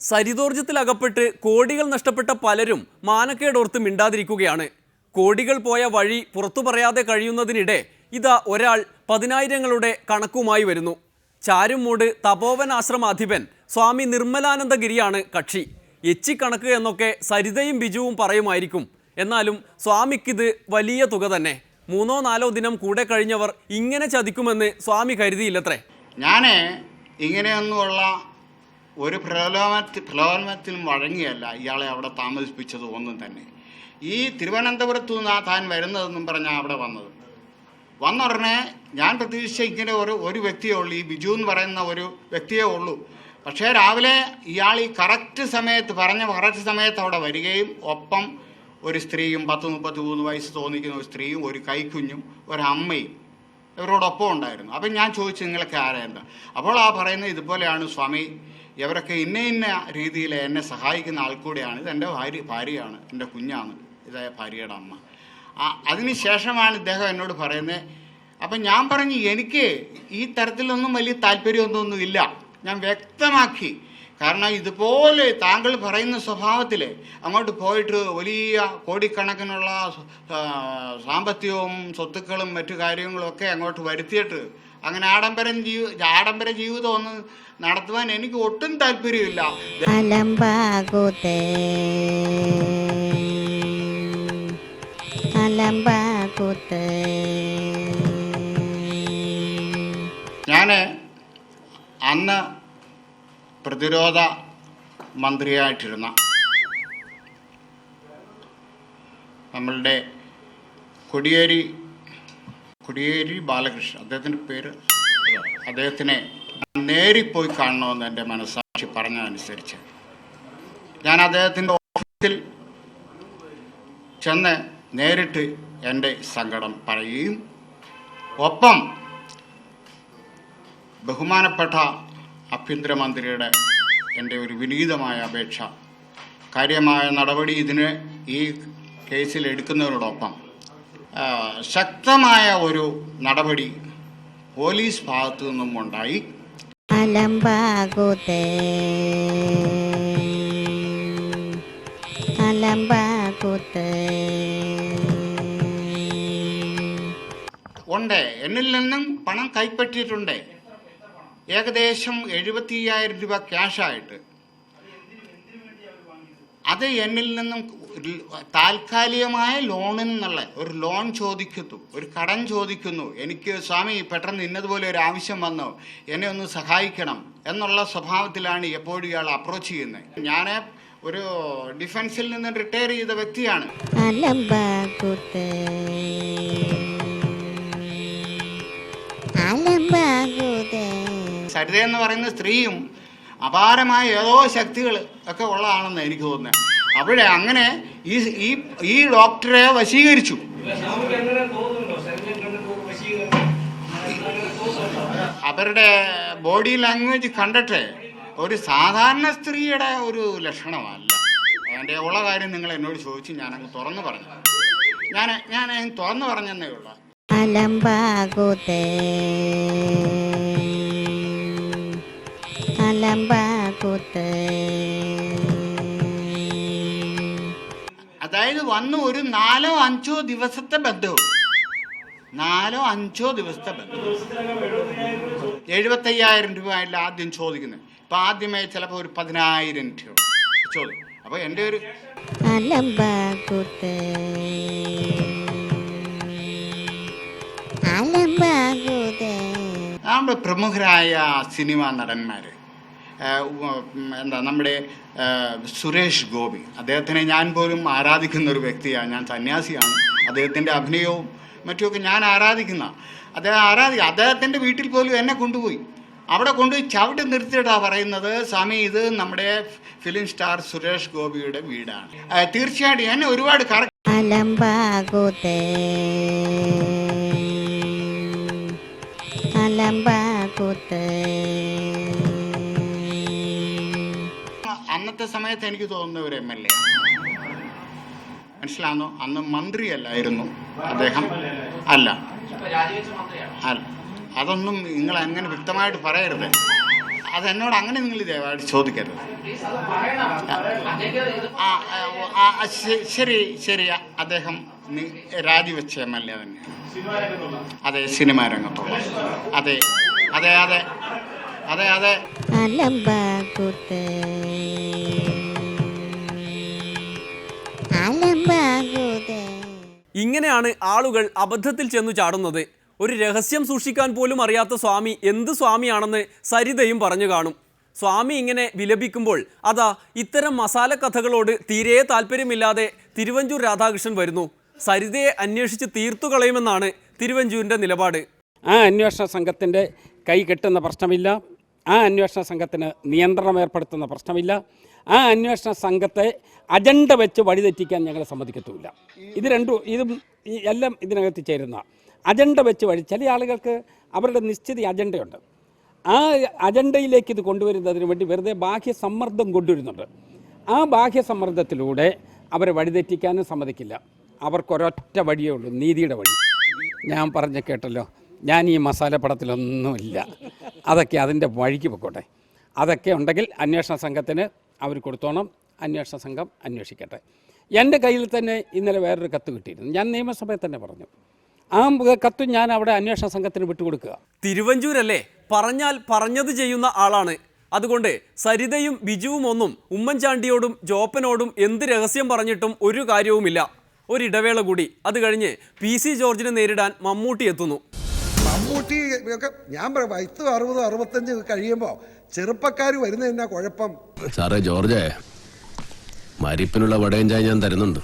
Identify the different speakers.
Speaker 1: സരിതോർജത്തിലകപ്പെട്ട് കോടികൾ നഷ്ടപ്പെട്ട പലരും മാനക്കേടോർത്ത് മിണ്ടാതിരിക്കുകയാണ്. കോടികൾ പോയ വഴി പുറത്തു പറയാതെ കഴിയുന്നതിനിടെ ഇതാ ഒരാൾ പതിനായിരങ്ങളുടെ കണക്കുമായി വരുന്നു. ചാരുമൂട് തപോവൻ ആശ്രമാധിപൻ സ്വാമി നിർമ്മലാനന്ദഗിരിയാണ് കക്ഷി. എച്ചിക്കണക്ക് എന്നൊക്കെ സരിതയും ബിജുവും പറയുമായിരിക്കും. എന്നാലും സ്വാമിക്കിത് വലിയ തുക തന്നെ. മൂന്നോ നാലോ ദിനം കൂടെ കഴിഞ്ഞവർ ഇങ്ങനെ ചതിക്കുമെന്ന് സ്വാമി കരുതിയില്ലത്രേ.
Speaker 2: ഞാൻ ഇങ്ങനെയൊന്നുമുള്ള ഒരു പ്രലോഭനത്തിൽ പ്രലോഭനത്തിനും വഴങ്ങിയല്ല ഇയാളെ അവിടെ താമസിപ്പിച്ചത് ഒന്നും തന്നെ. ഈ തിരുവനന്തപുരത്തു നിന്നാ താൻ വരുന്നതെന്നും പറഞ്ഞാൽ അവിടെ വന്നത്. വന്ന ഉടനെ ഞാൻ പ്രതീക്ഷിച്ച ഇങ്ങനെ ഒരു ഒരു വ്യക്തിയേ ഉള്ളൂ. ഈ ബിജു എന്ന് പറയുന്ന ഒരു വ്യക്തിയേ ഉള്ളൂ. പക്ഷേ രാവിലെ ഇയാൾ ഈ കറക്റ്റ് സമയത്ത് പറഞ്ഞ കറക്റ്റ് സമയത്ത് അവിടെ വരികയും ഒപ്പം ഒരു സ്ത്രീയും പത്ത് മുപ്പത്തി മൂന്ന് വയസ്സ് തോന്നിക്കുന്ന ഒരു സ്ത്രീയും ഒരു കൈക്കുഞ്ഞും അമ്മയും ഇവരോടൊപ്പം ഉണ്ടായിരുന്നു. അപ്പം ഞാൻ ചോദിച്ചു നിങ്ങളൊക്കെ ആരായിരുന്നു അപ്പോൾ ആ പറയുന്നത് ഇതുപോലെയാണ് സ്വാമി. ഇവരൊക്കെ ഇന്ന ഇന്ന രീതിയിൽ എന്നെ സഹായിക്കുന്ന ആൾ കൂടെയാണ്. ഇത് എന്റെ ഭാര്യ ഭാര്യയാണ് എന്റെ കുഞ്ഞാണ് ഇതായ ഭാര്യയുടെ അമ്മ. അതിന് ശേഷമാണ് ഇദ്ദേഹം എന്നോട് പറയുന്നത് അപ്പം ഞാൻ പറഞ്ഞു എനിക്ക് ഈ തരത്തിലൊന്നും വലിയ താല്പര്യമൊന്നും ഇല്ല ഞാൻ വ്യക്തമാക്കി. കാരണം ഇതുപോലെ താങ്കൾ പറയുന്ന സ്വഭാവത്തിൽ അങ്ങോട്ട് പോയിട്ട് വലിയ കോടിക്കണക്കിനുള്ള സാമ്പത്തികവും സ്വത്തുക്കളും മറ്റു കാര്യങ്ങളും ഒക്കെ അങ്ങോട്ട് വരുത്തിയിട്ട് അങ്ങനെ ആഡംബരം ജീവി ആഡംബര ജീവിതം ഒന്ന് നടത്തുവാൻ എനിക്ക് ഒട്ടും താല്പര്യമില്ല. ഞാൻ അന്ന് പ്രതിരോധ മന്ത്രിയായിട്ടിരുന്ന നമ്മളുടെ കൊടിയേരി കൊടിയേരി ബാലകൃഷ്ണൻ അദ്ദേഹത്തിന്റെ പേര് അദ്ദേഹത്തിനെ നേരിപ്പോയി കാണണമെന്ന് എന്റെ മനസ്സാക്ഷി പറഞ്ഞതനുസരിച്ച് ഞാൻ അദ്ദേഹത്തിന്റെ ഓഫീസിൽ ചെന്ന് നേരിട്ട് എന്റെ സങ്കടം പറയുകയും ഒപ്പം ബഹുമാനപ്പെട്ട ആഭ്യന്തരമന്ത്രിയുടെ എന്റെ ഒരു വിനീതമായ അപേക്ഷ കാര്യമായ നടപടി ഇതിന് ഈ കേസിൽ എടുക്കുന്നതിനോടൊപ്പം ശക്തമായ ഒരു നടപടി പോലീസ് ഭാഗത്തു നിന്നും ഉണ്ടായി. ഉണ്ട്. എന്നിൽ നിന്നും പണം കൈപ്പറ്റിയിട്ടുണ്ട്. ഏകദേശം എഴുപത്തി അയ്യായിരം രൂപ ക്യാഷായിട്ട് അത് എന്നിൽ നിന്നും താൽക്കാലികമായ ലോണിൽ നിന്നുള്ള ഒരു ലോൺ ചോദിക്കുന്നു ഒരു കടം ചോദിക്കുന്നു. എനിക്ക് സ്വാമി പെട്ടെന്ന് ഇന്നതുപോലെ ഒരു ആവശ്യം വന്നു. എന്നെ ഒന്ന് സഹായിക്കണം എന്നുള്ള സ്വഭാവത്തിലാണ് എപ്പോഴും ഇയാൾ അപ്രോച്ച് ചെയ്യുന്നത്. ഞാൻ ഒരു ഡിഫൻസിൽ നിന്ന് റിട്ടയർ ചെയ്ത വ്യക്തിയാണ്. സരിത എന്ന് പറയുന്ന സ്ത്രീയും അപാരമായ ഏതോ ശക്തികൾ ഒക്കെ ഉള്ളതാണെന്ന് എനിക്ക് തോന്നുന്നത്. അവിടെ അങ്ങനെ ഈ ഈ ഈ ഡോക്ടറെ വശീകരിച്ചു. അവരുടെ ബോഡി ലാംഗ്വേജ് കണ്ടിട്ട് ഒരു സാധാരണ സ്ത്രീയുടെ ഒരു ലക്ഷണമല്ല. എന്റെ ഉള്ള കാര്യം നിങ്ങൾ എന്നോട് ചോദിച്ചു ഞാനങ്ങ് തുറന്നു പറഞ്ഞു. ഞാൻ ഞാൻ തുറന്നു പറഞ്ഞെന്നേ ഉള്ളൂ.
Speaker 3: അലമ്പാകൂത്തേ അലമ്പാകൂത്തേ
Speaker 2: അതായത് വന്ന് ഒരു നാലോ അഞ്ചോ ദിവസത്തെ ബന്ധവും. നാലോ അഞ്ചോ ദിവസത്തെ ബന്ധം എഴുപത്തയ്യായിരം രൂപ അല്ല ആദ്യം ചോദിക്കുന്നത്. ഇപ്പൊ ആദ്യമേ ചിലപ്പോൾ ഒരു പതിനായിരം രൂപ. ചോദിക്കും അപ്പോൾ എന്റെ ഒരു നമ്മുടെ പ്രമുഖരായ സിനിമാ നടന്മാര്. എന്താ നമ്മുടെ സുരേഷ് ഗോപി. അദ്ദേഹത്തിനെ ഞാൻ പോലും ആരാധിക്കുന്ന ഒരു വ്യക്തിയാണ്. ഞാൻ സന്യാസിയാണ്. അദ്ദേഹത്തിന്റെ അഭിനയവും മറ്റുമൊക്കെ ഞാൻ ആരാധിക്കുന്ന. അദ്ദേഹം ആരാധിക്കുക അദ്ദേഹത്തിന്റെ വീട്ടിൽ പോലും എന്നെ കൊണ്ടുപോയി. അവിടെ കൊണ്ടുപോയി ചവിട്ടി നിർത്തിയിട്ടാണ് പറയുന്നത് സ്വാമി ഇത് നമ്മുടെ ഫിലിം സ്റ്റാർ സുരേഷ് ഗോപിയുടെ വീടാണ്. തീർച്ചയായിട്ടും എന്നെ ഒരുപാട് കറക്റ്റ് അന്നത്തെ സമയത്ത് എനിക്ക് തോന്നുന്ന ഒരു എം എൽ എ മനസ്സിലാകുന്നു അന്ന് മന്ത്രിയല്ലായിരുന്നു അദ്ദേഹം. അല്ല. അതൊന്നും നിങ്ങൾ അങ്ങനെ വ്യക്തമായിട്ട് പറയരുത്. അതെന്നോട് അങ്ങനെ നിങ്ങൾ ദയവായിട്ട് ചോദിക്കരുത്. ശരി ശരി. അദ്ദേഹം രാജിവെച്ച എം എൽ എ തന്നെയാണ്. അതെ സിനിമാ രംഗത്തുള്ള. അതെ അതെ അതെ. അതെ അതെ.
Speaker 3: അലമ്പാകൂത്ത് അലമ്പാകൂത്ത്
Speaker 1: ഇങ്ങനെയാണ് ആളുകൾ അബദ്ധത്തിൽ ചെന്നു ചാടുന്നത്. ഒരു രഹസ്യം സൂക്ഷിക്കാൻ പോലും അറിയാത്ത സ്വാമി എന്ത് സ്വാമിയാണെന്ന് സരിതയും പറഞ്ഞു കാണും. സ്വാമി ഇങ്ങനെ വിലപിക്കുമ്പോൾ അതാ ഇത്തരം മസാല കഥകളോട് തീരെ താല്പര്യമില്ലാതെ തിരുവഞ്ചൂർ രാധാകൃഷ്ണൻ വരുന്നു. സരിതയെ അന്വേഷിച്ച് തീർത്തു കളയുമെന്നാണ് തിരുവഞ്ചൂരിന്റെ നിലപാട്.
Speaker 4: ആ അന്വേഷണ സംഘത്തിന്റെ കൈ കെട്ടുന്ന പ്രശ്നമില്ല. ആ അന്വേഷണ സംഘത്തിന് നിയന്ത്രണം ഏർപ്പെടുത്തുന്ന പ്രശ്നമില്ല. ആ അന്വേഷണ സംഘത്തെ അജണ്ട വെച്ച് വഴിതെറ്റിക്കാൻ ഞങ്ങൾ സമ്മതിക്കത്തുമില്ല. ഇത് രണ്ടും ഇതും എല്ലാം ഇതിനകത്ത് ചേരുന്ന അജണ്ട വെച്ച് വഴി ചില ആളുകൾക്ക് അവരുടെ നിശ്ചിത അജണ്ടയുണ്ട്. ആ അജണ്ടയിലേക്ക് ഇത് കൊണ്ടുവരുന്നതിന് വേണ്ടി വെറുതെ ബാഹ്യ സമ്മർദ്ദം കൊണ്ടുവരുന്നുണ്ട്. ആ ബാഹ്യ സമ്മർദ്ദത്തിലൂടെ അവരെ വഴിതെറ്റിക്കാനും സമ്മതിക്കില്ല. അവർക്കൊരൊറ്റ വഴിയേ ഉള്ളൂ നീതിയുടെ വഴി. ഞാൻ പറഞ്ഞ കേട്ടല്ലോ ഞാൻ ഈ മസാല പടത്തിലൊന്നുമില്ല അതൊക്കെ അതിന്റെ വഴിക്ക് പൊക്കോട്ടെ. അതൊക്കെ ഉണ്ടെങ്കിൽ അന്വേഷണ സംഘത്തിന് അവർ കൊടുത്തോണം. അന്വേഷണ സംഘം അന്വേഷിക്കട്ടെ. എന്റെ കയ്യിൽ തന്നെ ഇന്നലെ വേറൊരു കത്ത് കിട്ടിയിരുന്നു. ഞാൻ നിയമസഭയിൽ തന്നെ പറഞ്ഞു. ആ കത്ത് ഞാൻ അവിടെ അന്വേഷണ സംഘത്തിന് വിട്ടുകൊടുക്കുക.
Speaker 1: തിരുവഞ്ചൂരല്ലേ? പറഞ്ഞാൽ പറഞ്ഞത് ചെയ്യുന്ന ആളാണ്. അതുകൊണ്ട് സരിതയും ബിജുവും ഒന്നും ഉമ്മൻചാണ്ടിയോടും ജോപ്പനോടും എന്ത് രഹസ്യം പറഞ്ഞിട്ടും ഒരു കാര്യവുമില്ല. ഒരിടവേള കൂടി. അത് കഴിഞ്ഞ് പി സി ജോർജിനെ നേരിടാൻ മമ്മൂട്ടി എത്തുന്നു.
Speaker 5: മമ്മൂട്ടി ഒക്കെ ഞാൻ പറയാം വയസ്സ് അറുപത് അറുപത്തഞ്ച് കഴിയുമ്പോൾ ചെറുപ്പക്കാർ എന്നാ കുഴപ്പം.
Speaker 6: സാറേ ജോർജേ മരിപ്പിനുള്ള വടയും ചായ ഞാൻ തരുന്നുണ്ട്.